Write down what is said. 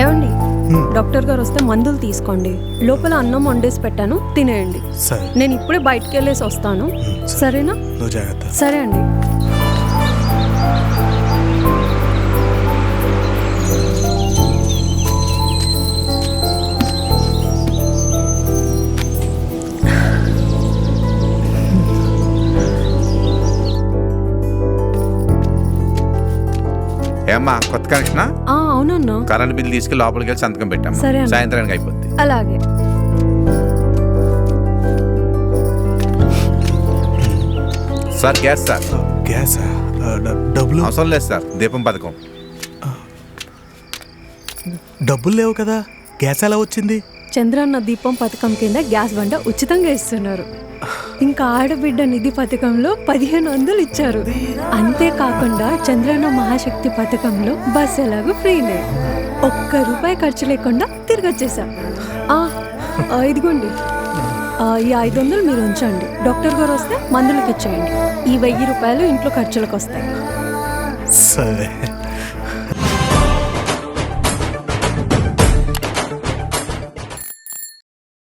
ఏమండి? డాక్టర్ గారు వస్తే మందులు తీసుకోండి. లోపల అన్నం వండేసి పెట్టాను తినేయండి. సరే. నేను ఇప్పుడే బయటికి వెళ్ళేసి వస్తాను సరేనా? సరే అండి. ఏమ్మా కొత్త కనెక్షన్? ఆ, అవునన్నా. కరెంట్ బిల్ తీసుకెళ్ళి లోపలికి వెళ్ళి సంతకం పెట్టాము సరే అన్న. సాయంత్రానికి అయిపోద్ది. అలాగే. Sir gas sir. గ్యాసా? ఆ, డ- డబ్బులు? అవసరం లేదు సార్ దీపం పథకం. డబ్బులు లేవు కదా గ్యాస్ ఎలా వచ్చింది? చంద్రన్న దీపం పథకం కింద గ్యాస్ బండ ఉచితంగా ఇస్తున్నారు. ఇంకా ఆడబిడ్డ నిధి పథకంలో పదిహేను వందలు ఇచ్చారు. అంతేకాకుండా చంద్రన్న మహాశక్తి పథకంలో బస్ ఎలాగో ఫ్రీనే. ఒక్క రూపాయి ఖర్చు లేకుండా తిరిగొచ్చేసా ఆ, ఇదిగోండి. ఈ ఐదు వందలు మీరు ఉంచండి. డాక్టర్ గారు వస్తే మందులకు ఇచ్చేయండి ఈ వెయ్యి రూపాయలు ఇంట్లో ఖర్చులకు వస్తాయి. సరే.